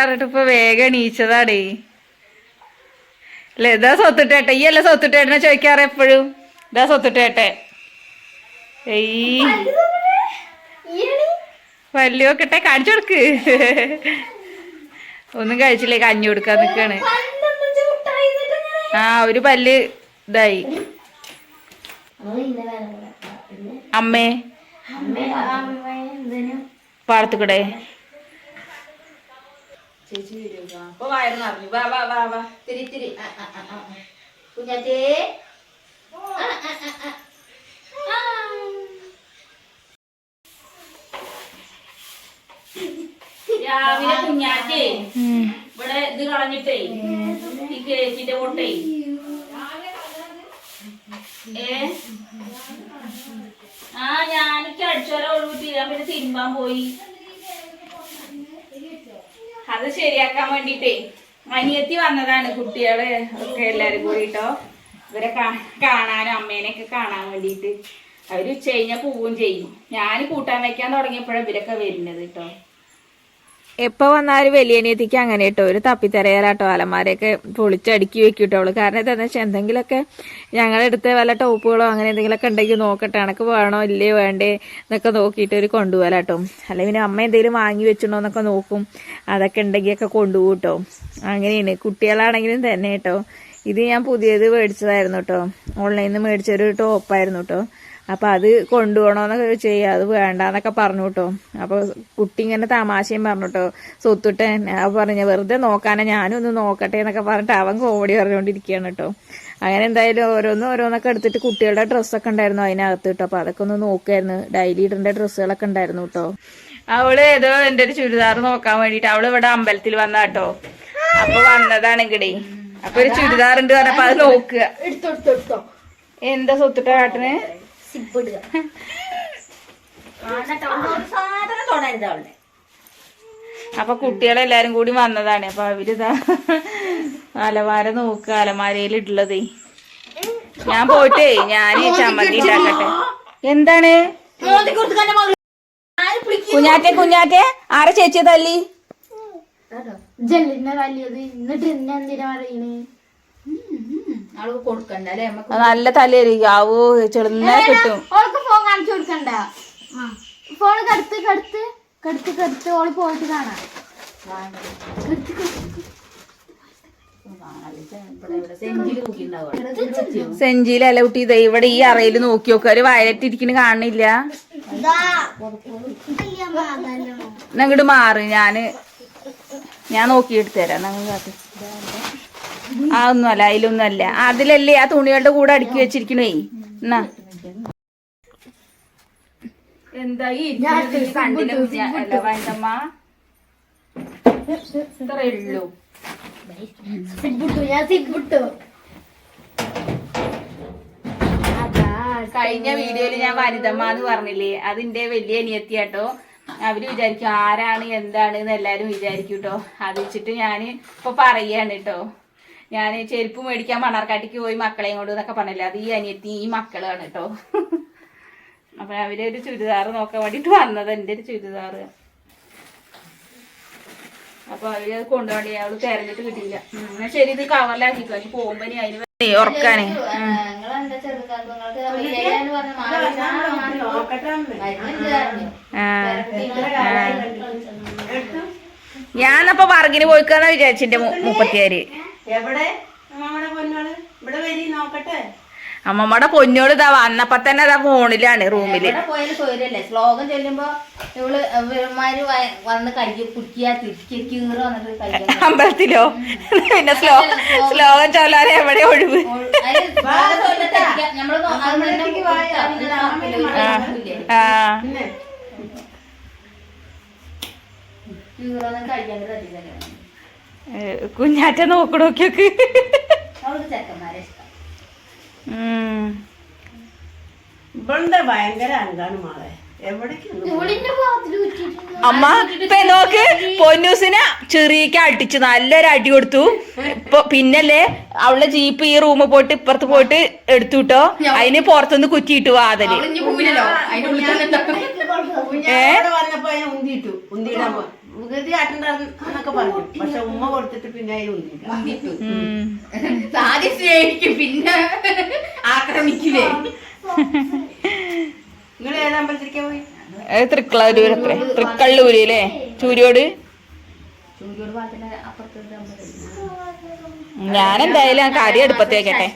പറഞ്ഞിട്ട് ഇപ്പൊ വേഗം എണീച്ചതാടേ. അല്ലേ ഇതാ സ്വത്തിട്ടേട്ടെ ഈ അല്ല സ്വത്തിട്ടേട്ടനെ ചോദിക്കാറ് എപ്പോഴും? ഇതാ സ്വത്തിട്ടേട്ടെ ഏയ്. പല്ലു നോക്കട്ടെ കാണിച്ചു കൊടുക്ക്. ഒന്നും കഴിച്ചില്ലേ കഞ്ഞി കൊടുക്കാൻ നിക്കാണ്. ആ ഒരു പല്ല് ഇതായി. അമ്മേ. പാടത്തുകൂടെ ചേച്ചി അപ്പൊ വയറ് നിറഞ്ഞു. വാ വാ വാ വാ. തിരി തിരി. കുഞ്ഞാറ്റേ. രാവിലെ കുഞ്ഞാറ്റേ ഇവിടെ ഇത് കളഞ്ഞിട്ടേ ഈ കേക്കിന്റെ പൊട്ടേ. ഏ? ആ ഞാനിക്ക് അടിച്ചോര ഒഴിവ് തീരാൻ പിന്നെ തിരുമ്പാൻ പോയി. അത് ശരിയാക്കാൻ വേണ്ടിട്ടേ. അനിയത്തി വന്നതാണ് കുട്ടികൾ ഒക്കെ എല്ലാരും കൂടിട്ടോ. ഇവരെ കാണാനും അമ്മേനെയൊക്കെ കാണാൻ വേണ്ടിയിട്ട്. അവർ ഉച്ച കഴിഞ്ഞാൽ പോവുകയും ചെയ്യും. ഞാൻ കൂട്ടാൻ വെക്കാൻ തുടങ്ങിയപ്പോഴാണ് ഇവരൊക്കെ വരുന്നത് കേട്ടോ എപ്പോ വന്നാലും നീതിക്ക് അങ്ങനെ കേട്ടോ. ഒരു തപ്പിത്തരയാലാട്ടോ അലമാരയൊക്കെ പൊളിച്ചടുക്കി വെക്കൂട്ടോളൂ കാരണം എന്താണെന്ന് വെച്ചാൽ എന്തെങ്കിലുമൊക്കെ ഞങ്ങളെടുത്ത് വല്ല ടോപ്പുകളോ അങ്ങനെ എന്തെങ്കിലുമൊക്കെ ഉണ്ടെങ്കിൽ നോക്കട്ടെ. എനക്ക് വേണോ ഇല്ലേ വേണ്ടേ എന്നൊക്കെ നോക്കിയിട്ട് ഒരു കൊണ്ടുപോകാലാട്ടോ. അല്ലെങ്കിൽ അമ്മ എന്തെങ്കിലും വാങ്ങി വെച്ചിട്ടുണ്ടോ എന്നൊക്കെ നോക്കും. അതൊക്കെ ഉണ്ടെങ്കിൽ ഒക്കെ കൊണ്ടുപോകും കേട്ടോ. അങ്ങനെയാണ്. കുട്ടികളാണെങ്കിലും തന്നെ കേട്ടോ. ഇത് ഞാൻ പുതിയത് മേടിച്ചതായിരുന്നു കേട്ടോ ഓൺലൈനിൽ നിന്ന് മേടിച്ചൊരു ടോപ്പായിരുന്നു കേട്ടോ അപ്പം അത് കൊണ്ടുപോകണമെന്നൊക്കെ ചെയ്യുക അത് വേണ്ടാന്നൊക്കെ പറഞ്ഞു കേട്ടോ അപ്പോൾ കുട്ടി ഇങ്ങനെ തമാശയും പറഞ്ഞു കേട്ടോ സ്വത്തുട്ടെ പറഞ്ഞ വെറുതെ നോക്കാനാ ഞാനും ഒന്ന് നോക്കട്ടെ എന്നൊക്കെ പറഞ്ഞിട്ട് അവൻ കോമഡി പറഞ്ഞുകൊണ്ടിരിക്കുകയാണ് കേട്ടോ അങ്ങനെ എന്തായാലും ഓരോന്നും ഓരോന്നൊക്കെ എടുത്തിട്ട് കുട്ടികളുടെ ഡ്രസ്സൊക്കെ ഉണ്ടായിരുന്നു അതിനകത്ത് കേട്ടോ അപ്പോൾ അതൊക്കെ ഒന്ന് നോക്കായിരുന്നു. ഡെയിലി ഇടേണ്ട ഡ്രസ്സുകളൊക്കെ ഉണ്ടായിരുന്നു കേട്ടോ അവൾ ഏതോ എന്റെ ഒരു ചുരിദാർ നോക്കാൻ വേണ്ടിട്ട് അവൾ ഇവിടെ അമ്പലത്തിൽ വന്ന കേട്ടോ അപ്പൊ വന്നതാണ് ഇങ്ങടേ അപ്പൊ ഒരു ചുരിദാർ ഉണ്ട് പറഞ്ഞപ്പോ അത് നോക്കുക എന്താ സ്വത്തിട്ട കാട്ടിന് അപ്പൊ കുട്ടികളെല്ലാരും കൂടി വന്നതാണ്. അപ്പൊ അവരിതാ അലമാര നോക്കുക അലമാരയിൽ ഇട്ടുള്ളതേ ഞാൻ പോയിട്ടേ ഞാൻ ചമ്മന്തി ഉണ്ടാക്കട്ടെ. എന്താണ്? കുഞ്ഞാറ്റെ കുഞ്ഞാറ്റെ ആരെ ചേച്ചി തല്ലി? ജല്ലിനെ വലിയത് എന്നിട്ട് എന്നെ എന്തിനാ പറയണേ? അവൾക്ക് കൊടുക്കണ്ട അല്ലേ നമുക്ക് അത് നല്ല തല്ലായിരിക്കും ആവോ ചെറുന്നെ കിട്ടും. ഓൾക്ക് ഫോൺ കാണിച്ചു കൊടുക്കണ്ട. ഫോൺ കടുത്ത് കടുത്ത് കടുത്ത് കടുത്ത് ഓൾ പോയിട്ട് കാണാം. കടുത്ത് കടുത്ത്. സെഞ്ചിൽ തൂക്കിണ്ടാവും സെഞ്ചിയിലല്ല കുട്ടി ഇതാ ഇവിടെ ഈ അറയിൽ നോക്കി നോക്കുക ഒരു വയലറ്റ് ഇരിക്കണ കാണുന്നില്ല ഞങ്ങട് മാറ് ഞാൻ ഞാൻ നോക്കി എടുത്തു തരാം നിങ്ങൾക്ക് ആ ഒന്നുമല്ല അതിലൊന്നും അല്ല അതിലല്ലേ ആ തുണികളുടെ കൂടെ അടുക്കി വെച്ചിരിക്കണേ. എന്നാ. ഇത്രേ ഉള്ളൂ. കഴിഞ്ഞ വീഡിയോയിൽ ഞാൻ വനിതമ്മ എന്ന് പറഞ്ഞില്ലേ? അതിന്റെ വലിയ അനിയത്തിയാട്ടോ. അവർ വിചാരിക്കും ആരാണ് എന്താണ് എന്ന് എല്ലാരും വിചാരിക്കും കേട്ടോ അത് വെച്ചിട്ട് ഞാൻ ഇപ്പൊ പറയാണ് കേട്ടോ ഞാൻ ചെരുപ്പ് മേടിക്കാൻ മണർക്കാട്ടിക്ക് പോയി മക്കളെയും കൊണ്ട് എന്നൊക്കെ പറഞ്ഞില്ല? അത് ഈ അനിയത്തി ഈ മക്കളാണ് കേട്ടോ അപ്പൊ അവർ ഒരു ചുരിദാർ നോക്കാൻ വേണ്ടിട്ട് വന്നത് എന്റെ ഒരു ചുരിദാർ. അപ്പൊ അവർ അത് കൊണ്ടുപോണ്ടി അവൾ തെരഞ്ഞിട്ട് കിട്ടിയില്ല. ശരി ഇത് കവറിലാക്കിക്കോ ഇനി പോകുമ്പോ അതിന് ഉറക്കാനേ. ഞാനപ്പോ വർഗിന് പോയിക്കാന്ന് വിചാരിച്ചിന്റെ മുപ്പത്തിയാര്. എവിടെ? നമ്മുടെ പൊന്നോൾ? ഇവിടെ വരി നോക്കട്ടെ. അമ്മമ്മടെ പൊന്നോട് ഇതാ വന്നപ്പോ തന്നെ ഇതാ ഫോണിലാണ് റൂമിൽ. ശ്ലോകം ചൊല്ലുമ്പോ ഇവൾ ഇവന്മാര് വന്ന് കടിക്കുക കുടിക്കുക തിരിക്കുക കീറ വന്നിട്ട് കഴിക്കാൻ അമ്പലത്തിലോ? പിന്നെ സ്ലോ ശ്ലോകം ചൊല്ലാൻ എവിടെ ഒഴിവ്? ശ്ലോകം? ആ കുഞ്ഞാറ്റ നോക്കണോക്കിയൊക്കെ ചെക്കന്മാരെ ഇഷ്ടം. ഇവളുടെ ഭയങ്കര അങ്കാണ് മാളെ? അമ്മ ഇപ്പൊ നോക്ക് പൊന്നൂസിനെ ചെറിയക്ക് അടിച്ചു നല്ലൊരു അടി കൊടുത്തു. ഇപ്പൊ പിന്നല്ലേ അവളുടെ ജീപ്പ് ഈ റൂമ് പോയിട്ട് ഇപ്പുറത്ത് പോയിട്ട് എടുത്തു കിട്ടോ അതിന് പുറത്തുനിന്ന് കുറ്റിയിട്ടു വാതിൽ. കുഞ്ഞാടെ വികൃതി ആട്ടണ്ട പറഞ്ഞു. പക്ഷെ ഉമ്മ കൊടുത്തിട്ട് പിന്നെ അതിൽ ഉം. സ്നേഹിക്കും പിന്നെ ആക്രമിക്കില്ലേ? നിങ്ങൾ ഏത് അമ്പലത്തിലേക്കാ പോയി? അത്രേ തൃക്കള്ളൂര് അല്ലേ എന്തായാലും ആ കാര്യം അടുപ്പത്ത് വെക്കട്ടെ.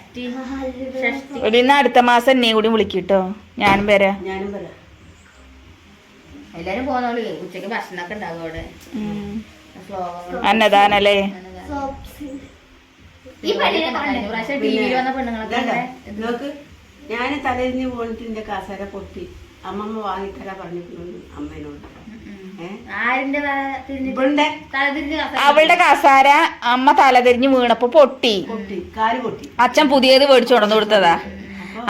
ഒരു ഇന്ന് അടുത്ത മാസം എന്നെ കൂടി വിളിക്കിട്ടോ ഞാനും വരാം. ഞാനും വരാം. എല്ലാരും പോന്നോളൂ ഉച്ചയ്ക്ക് ഭക്ഷണമൊക്കെ ഉണ്ടാകും അവിടെ. അന്നദാനല്ലേ? ഈ പ്രാവശ്യം ടി വിയിൽ വന്ന പെണ്ണുങ്ങളൊക്കെ നോക്ക് ഞാൻ തലതിരിഞ്ഞ് പോയിട്ട് എന്റെ കസര പൊട്ടി. അമ്മമ്മ വാങ്ങിത്തരാ പറഞ്ഞിട്ടുണ്ട് അമ്മേനോട്. അവളുടെ കസാര അമ്മ തലതിരിഞ്ഞ് വീണപ്പോ പൊട്ടി. പൊട്ടി. കാൽ പൊട്ടി. അച്ഛൻ പുതിയത് മേടിച്ചു കൊണ്ടു കൊടുത്തതാ.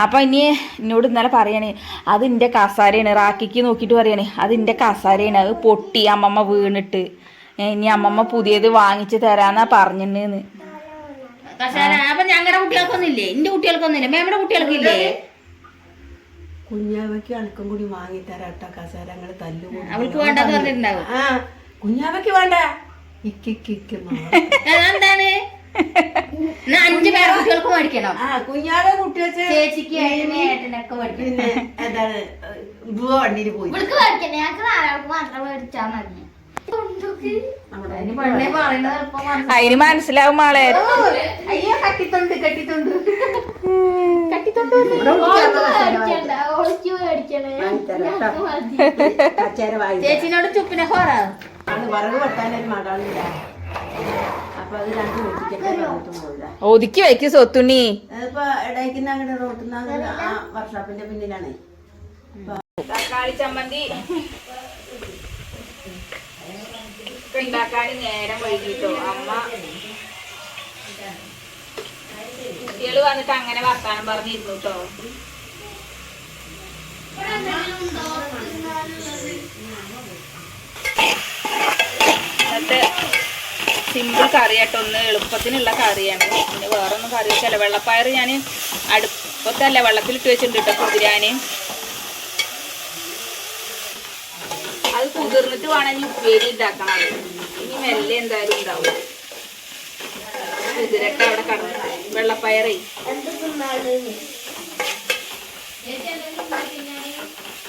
അപ്പൊ ഇനി എന്നോട് ഇന്നലെ പറയണേ അത് എന്റെ കസാരയാണ് റാക്കിക്ക് നോക്കിട്ട് പറയണേ അത് എന്റെ കസാരയാണ് അത് പൊട്ടി അമ്മമ്മ വീണിട്ട്. ഇനി അമ്മമ്മ പുതിയത് വാങ്ങിച്ചു തരാന്നാ പറഞ്ഞിന്ന് കുഞ്ഞാവക്ക് അപ്പൊ ഞങ്ങളുടെ കുട്ടികൾക്കൊന്നും ഇല്ലേ എന്റെ കുട്ടികൾക്കൊന്നും ഇല്ലേ മേമ്മയുടെ കുട്ടികൾക്കില്ലേ? കുഞ്ഞാവയ്ക്ക് അണക്കും കൂടി വാങ്ങിത്തരാട്ടോ കസേര ഞങ്ങൾ തല്ലുകൂടി അവൾക്ക് വേണ്ടെന്ന് പറഞ്ഞിട്ടുണ്ടാവും. ആ കുഞ്ഞാവയ്ക്ക് വേണ്ട. ഇക്കിക്ക് അതെന്താണ്? എന്നാ അഞ്ചു പേരെ കുട്ടികൾക്ക് മേടിക്കണം. ചേച്ചിക്ക് ഏട്ടനൊക്കെ മേടിക്കണം. എന്താണ് വണ്ടിയിൽ പോയി. ഇവൾക്ക് മേടിക്കണ്ടേ? ഞങ്ങൾക്ക് നാലാൾക്ക് മാത്രം മേടിച്ചാൽ മതി. അതിന് പെണ്ണെ പറയുന്നത് ഇപ്പൊ മനസ്സിലാവും. മാളെ. അയ്യോ കട്ടിത്തൊണ്ട് കട്ടിത്തൊണ്ട്. ചേച്ചിനോട് ചുപ്പിനെ ഹോറ? അത് വറവ് വെട്ടാനൊരു മടാണില്ല ഒതുക്കി വെക്ക് സ്വത്തുണ്ണി. വർഷാപ്പിന്റെ പിന്നിലാണ്. തക്കാളി ചമ്മന്തി. ഉണ്ടാക്കാൻ നേരം വൈകിട്ടോ. അമ്മ കുട്ടികൾ വന്നിട്ട് അങ്ങനെ വർത്താനം പറഞ്ഞിരുന്നു കേട്ടോ എന്നിട്ട് സിമ്പിൾ കറി കേട്ടോ ഒന്ന് എളുപ്പത്തിനുള്ള കറിയാണ് പിന്നെ വേറൊന്നും കറി വെച്ചല്ല വെള്ളപ്പയർ ഞാൻ അടുപ്പത്തല്ല വെള്ളത്തിലിട്ട് വെച്ചിട്ടുണ്ട് കേട്ടോ കുതിരാൻ അത് കുതിർന്നിട്ട് വേണം ഇനി ഉപ്പേരി ഉണ്ടാക്കണം ഇനി മെല്ലെ എന്തായാലും ഉണ്ടാവും. കുതിരട്ടെ അവിടെ കടന്നു വെള്ളപ്പയറേ.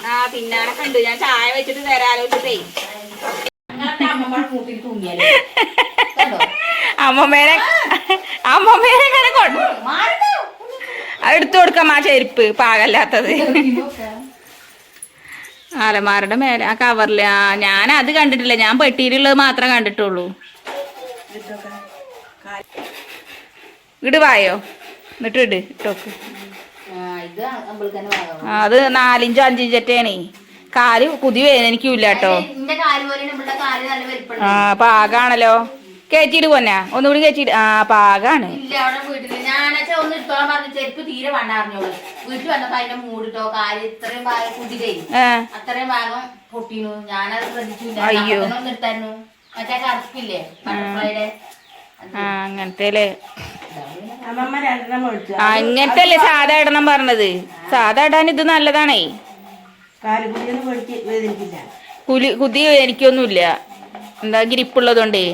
ആ പിന്നാലെ കണ്ടു. ഞാൻ ചായ വെച്ചിട്ട് തരാലോചിച്ചിട്ടേ. മൂട്ടിൽ തൂങ്ങിയാലേ. അമ്മമ്മേനെ അമ്മമ്മേനെ മേരെ കൊണ്ടു എടുത്തു കൊടുക്കാം ആ ചെരുപ്പ് പാകല്ലാത്തത്. അലമാരുടെ മേലെ ആ കവറിൽ ആ ഞാൻ അത് കണ്ടിട്ടില്ല. ഞാൻ പെട്ടിയിലുള്ളത് മാത്രമേ കണ്ടിട്ടുള്ളൂ. ഇട് വായോ? എന്നിട്ട് ഇട് ഇട്ടോക്ക്. അത് നാലിഞ്ചോ അഞ്ചിഞ്ചറ്റേണേ കാൽ കുതി വേദനിക്കൂല കേട്ടോ. ആ പാകാണല്ലോ. കയറ്റിയിട്ട് പോന്നെ? ഒന്നുകൂടി കയറ്റിയിട്ട് ആ പാകാണ്. ഇല്ല അവിടെ വീട്ടിൽ. ഞാനച്ചാ ഒന്ന് ഇട്ടോളാൻ പറഞ്ഞ ചെരുപ്പ് തീരെ വീട്ടിൽ വന്നപ്പോ അതിന്റെ മൂടിട്ടോ കാൽ ഇത്രയും ഭാഗം കുതിരേ ഏ. അത്രയും ഭാഗം പൊട്ടീനു ഞാനത് ശ്രദ്ധിച്ചില്ല അയ്യോ. മറ്റേ കറുപ്പില്ലേ ബട്ടർഫ്ലൈയുടെ? അങ്ങനത്തെ അല്ലേ അമ്മമ്മ രണ്ടെണ്ണം മേടിച്ചു. അങ്ങനത്തെ അല്ലേ സാധാ ഇടണം പറഞ്ഞത്? സാധാ ഇടാൻ ഇത് നല്ലതാണേ. കാൽ കുതി എനിക്കൊന്നുമില്ല എന്താ ഗ്രിപ്പ് ഗ്രിപ്പുള്ളതുകൊണ്ടേ വീട്ടിൽ കൂടെ ഇടാനല്ലേ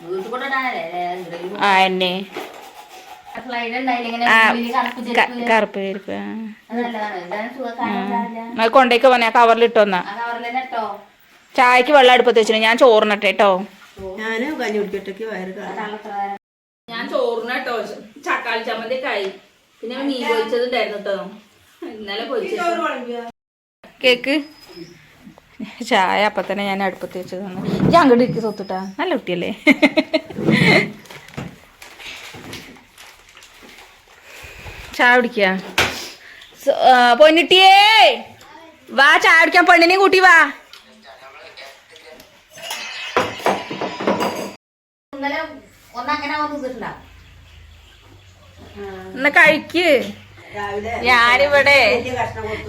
എന്തെങ്കിലും ആ എന്നെ. കറുപ്പ്. അത് സുഖക്കാരല്ല കൊണ്ടേക്ക് പോന്നെ കവറിൽ ഇട്ടോ? ചായക്ക് വെള്ളം അടുപ്പത്ത് വെച്ചിട്ട് ഞാൻ ചോറിനട്ടെ കേട്ടോ ഞാൻ ചോറിന് കേട്ടോ ചക്കാളി ചമ്മന്തി കായി പിന്നെ മീൻ പൊരിച്ചത്. ഉണ്ടായിരുന്നു കേട്ടോ ഇന്നലെ കേക്ക്. ചായ അപ്പം തന്നെ ഞാൻ അടുപ്പത്ത് വെച്ച് തന്നു. ഞാൻ അങ്ങോട്ട് ഇരിക്കും സ്വത്തിട്ടാ. നല്ല കുട്ടിയല്ലേ? ചായ കുടിക്കുക പൊന്നിട്ടിയേ. വാ ചായ കുടിക്കാൻ പെണ്ണിനെ കൂട്ടി വാ. എന്നാ കഴിക്ക്. ഞാനിവിടെ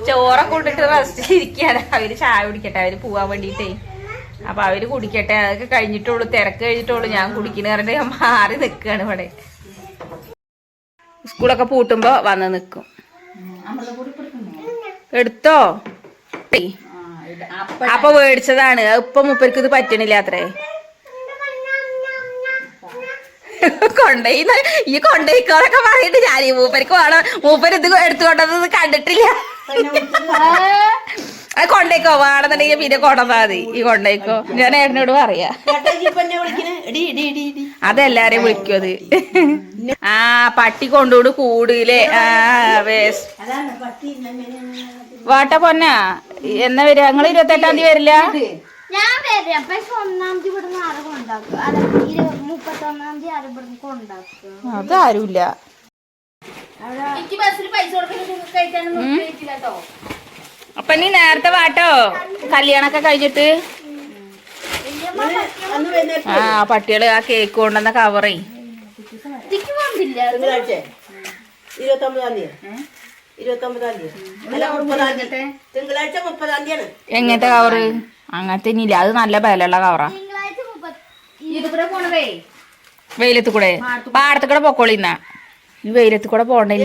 ചോറ കൊണ്ടിട്ട് റെസ്റ്റ് ഇരിക്കാണ് അവർ ചായ കുടിക്കട്ടെ അവർ പോവാൻ വേണ്ടിട്ടേ. അപ്പൊ അവർ കുടിക്കട്ടെ അതൊക്കെ കഴിഞ്ഞിട്ടുള്ളൂ തിരക്ക് കഴിഞ്ഞിട്ടുള്ളൂ ഞാൻ കുടിക്കുന്ന പറഞ്ഞിട്ട് ഞാൻ മാറി നിക്കാണ് ഇവിടെ. സ്കൂളൊക്കെ പൂട്ടുമ്പോ വന്ന് കൊടുക്കുന്നേ എടുത്തോ? ആ അപ്പൊ മേടിച്ചതാണ്. ഇപ്പൊ മൂപ്പർക്ക് ഇത് പറ്റണില്ല അത്രേ. കൊണ്ടോയി ഈ കൊണ്ടുപോയിക്കോളൊക്കെ പറഞ്ഞിട്ട് ഞാൻ ഈ മൂപ്പർക്ക് വേണം. മൂപ്പർ ഇത് എടുത്തു എടുത്തുകൊണ്ടത് കണ്ടിട്ടില്ല. അത് കൊണ്ടേക്കോ വേണമെന്നുണ്ടെങ്കിൽ പിന്നെ കൊണ്ടുവന്നാ മതി. ഈ കൊണ്ടേക്കോ ഞാൻ ഏട്ടനോട് പറയാ. അതെല്ലാരെയും വിളിക്കും അത് ആ പട്ടി കൊണ്ടോട് കൂടില്ലേ ആ വേസ് വാട്ട പൊന്നാ? എന്നാ വരിക? ഞങ്ങൾ ഇരുപത്തെട്ടാം തീയതി വരില്ല? ഞാൻ വരാം. പക്ഷെ ഒന്നാം തീയതി ഇവിടുന്ന് ആരെ കൊണ്ടാക്കും? മുപ്പത്തി മുപ്പത്തൊന്നാം തീയതി ആരെ ഇവിടുന്ന് കൊണ്ടാക്കും? അതാരുമില്ല എനിക്ക് ബസ്സിൽ പൈസ അപ്പൊ നീ നേരത്തെ വാട്ടോ. കല്യാണൊക്കെ കഴിഞ്ഞിട്ട്? ആ പട്ടികൾ ആ കേക്ക് കൊണ്ടുവന്ന കവറേ ഇരുപത്തൊമ്പതാം തീയതി. ഇരുപത്തൊമ്പതാം തീയതി. തിങ്കളാഴ്ച മുപ്പതാം തീയതിയാണ്. എങ്ങനത്തെ കവറ് അങ്ങനത്തെ ഇനിയില്ല അത് നല്ല ബലമുള്ള കവറാ വെയിലത്ത് കൂടെ പാടത്ത് കൂടെ പൊക്കോളിന്ന ഈ വെയിലത്ത് കൂടെ പോണ്ടേ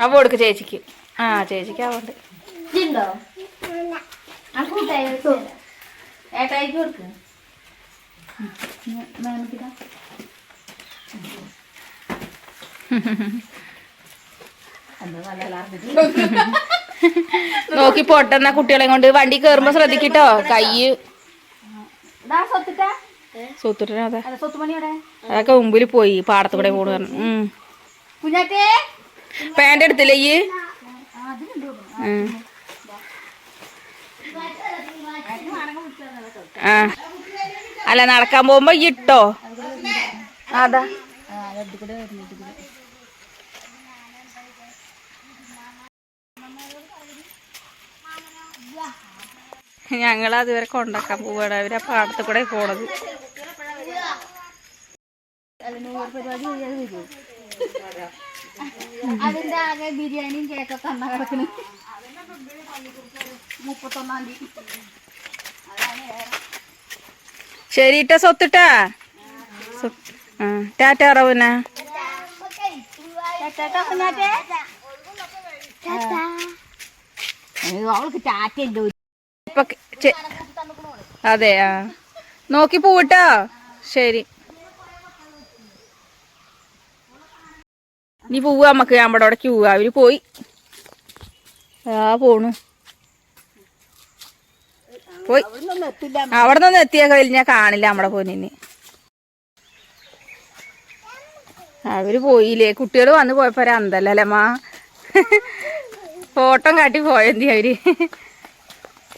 അപ്പോ കൊടുക്ക് ചേച്ചിക്ക്. ആ ചേച്ചിക്ക് ആവണ്ട് ഏട്ടായിക്ക് കൊടുക്ക്. നോക്കി പൊട്ടുന്ന കുട്ടികളെ കൊണ്ട് വണ്ടി കേറുമ്പോ ശ്രദ്ധിക്കട്ടോ? കയ്യ്. അതൊക്കെ മുമ്പിൽ പോയി പാടത്ത് കൂടെ പോണു പറഞ്ഞു. പാന്റ് എടുത്തില്ലേ ഈ? ആ അല്ല നടക്കാൻ പോകുമ്പോ ഇട്ടോ? അതാ. ഞങ്ങൾ അതുവരെ കൊണ്ടാക്കാൻ പോവാണ്. അവർ ആ പാടത്ത് കൂടെ പോണത്. അതിന്റെ ആകെ ബിരിയാണിയും കേക്കൊക്കെ അമ്മ കിടക്കുന്നു മുപ്പത്തൊന്നാം തീയതി. ശരിട്ടാ സ്വത്തിട്ടാ? ടാറ്റ റവുന അവൾക്ക് ടാറ്റ ഇപ്പൊ ചെ- അതെ ആ. നോക്കി പോവിട്ടോ? ശരി. നീ പോവുക നമ്മക്ക് നമ്മുടെ അവിടേക്ക് പോവുക അവർ പോയി. ആ പോണു. പോയി. അവിടെ നിന്ന് എത്തിയ ഞാൻ കാണില്ല നമ്മുടെ പൊന്നിന്. അവർ പോയില്ലേ? കുട്ടികൾ വന്ന് പോയപ്പോ അന്തല്ലേ മാ? ഫോട്ടോ കാട്ടി പോയന്തി അവർ.